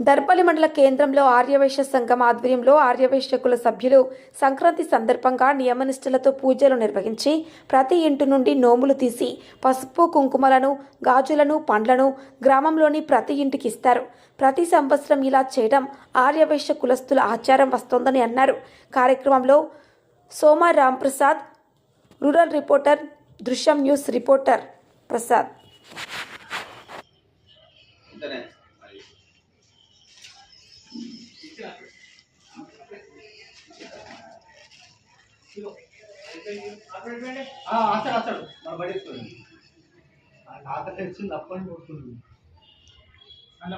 దర్పల్లి మండల కేంద్రంలో ఆర్యవైశ్య సంఘం ఆధ్వర్యంలో ఆర్యవైశ్య కుల సభ్యులు సంక్రాంతి సందర్భంగా నియమనిష్టలతో పూజలు నిర్వహించి ప్రతి ఇంటి నుండి నోములు తీసి పసుపు కుంకుమలను గాజులను పండ్లను గ్రామంలోని ప్రతి ఇంటికి ఇస్తారు. ప్రతి సంవత్సరం ఇలా చేయడం ఆర్యవైశ్య కులస్తుల ఆచారం వస్తోందని అన్నారు. కార్యక్రమంలో సోమ రాంప్రసాద్ రూరల్ రిపోర్టర్ దృశ్యం న్యూస్ రిపోర్టర్ ప్రసాద్. మన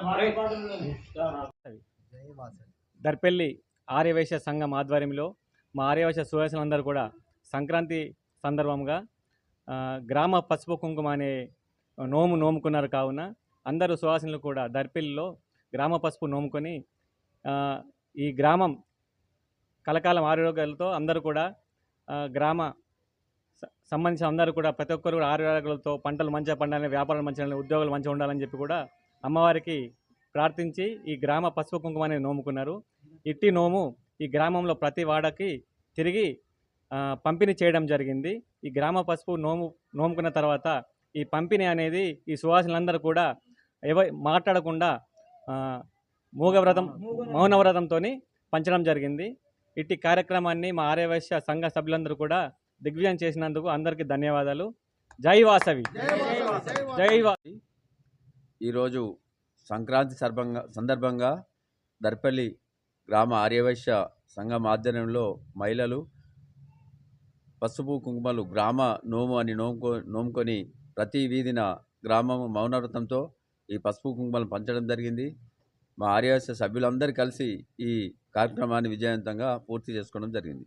బడి కొడుతుంది. దర్పెల్లి ఆర్యవైశ్య సంఘం ఆధ్వర్యంలో మా ఆర్యవైశ్య సువాసులందరూ కూడా సంక్రాంతి సందర్భంగా ఆ, గ్రామ పసుపు కుంకుమ అనే నోము నోముకున్నారు కావున అందరూ సువాసనలు కూడా దర్పెల్లిలో గ్రామ పసుపు నోముకొని ఆ, ఈ గ్రామం కలకాలం ఆరోగ్యాలతో అందరూ కూడా గ్రామ సంబంధించిన అందరూ కూడా ప్రతి ఒక్కరు కూడా ఆరోగ్యాలతో పంటలు మంచిగా పండాలని వ్యాపారాలు మంచిగా ఉద్యోగాలు మంచిగా ఉండాలని చెప్పి కూడా అమ్మవారికి ప్రార్థించి ఈ గ్రామ పసుపు కుంకుమ అనేది నోముకున్నారు. ఇట్టి నోము ఈ గ్రామంలో ప్రతి వాడకి తిరిగి పంపిణీ చేయడం జరిగింది. ఈ గ్రామ పసుపు నోము నోముకున్న తర్వాత ఈ పంపిణీ అనేది ఈ సువాసనలందరూ కూడా ఎవ మాట్లాడకుండా మూగవ్రతం మౌనవ్రతంతో పంచడం జరిగింది. ఇట్టి కార్యక్రమాన్ని మా ఆర్యవైశ్య సంఘ సభ్యులందరూ కూడా దిగ్విజయం చేసినందుకు అందరికీ ధన్యవాదాలు. జై వాసవి. జై వా ఈరోజు సంక్రాంతి సందర్భంగా సందర్భంగా దర్పల్లి గ్రామ ఆర్యవైశ్య సంఘం ఆధ్వర్యంలో మహిళలు పసుపు కుంకుమలు గ్రామ నోము అని నోముకో నోముకొని ప్రతి వీధిన గ్రామం మౌనవ్రతంతో ఈ పసుపు కుంకుమలు పంచడం జరిగింది. మా ఆర్యవైశ్య సభ్యులందరూ కలిసి ఈ కార్యక్రమాన్ని విజయవంతంగా పూర్తి చేసుకోవడం జరిగింది.